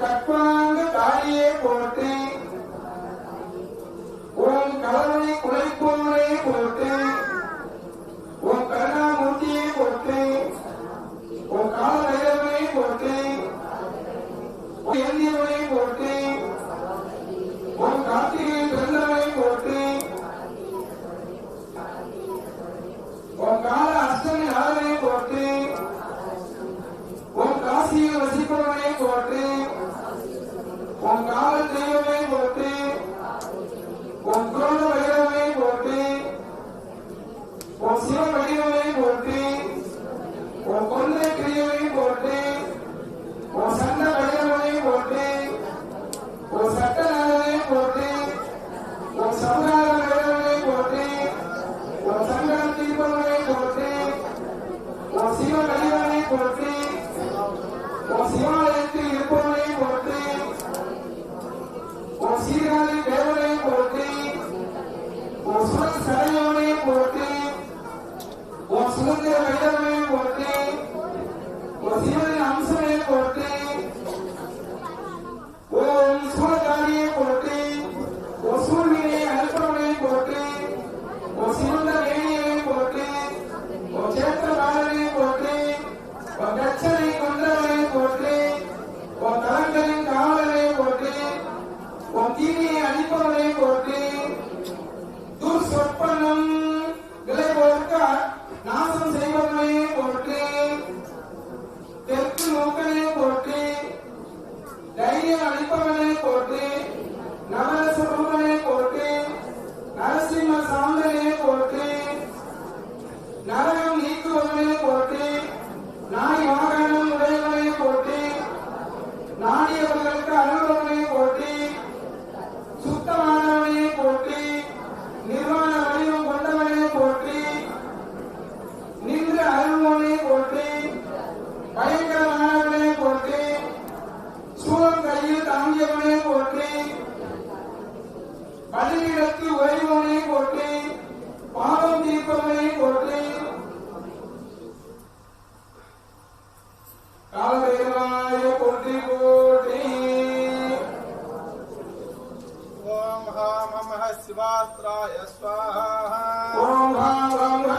கற்பாங்க தாயே போற்றி Si yo si yo viviré por ti, por si yo viviré por ti, por si yo viviré por ti, por si yo viviré por ti, por si yo viviré por ti, por si yo si yo viviré por ti, por si Sudah ada yang wanita, masih. பலியிடத்து உறைவனை போற்றி பாவம் தீர்ப்பவனை போற்றி. காலபைரவாய போற்றி போற்றி. ஓம் ஹாம் நம ஸ்வாஹா. ஓம் ஹாம் நம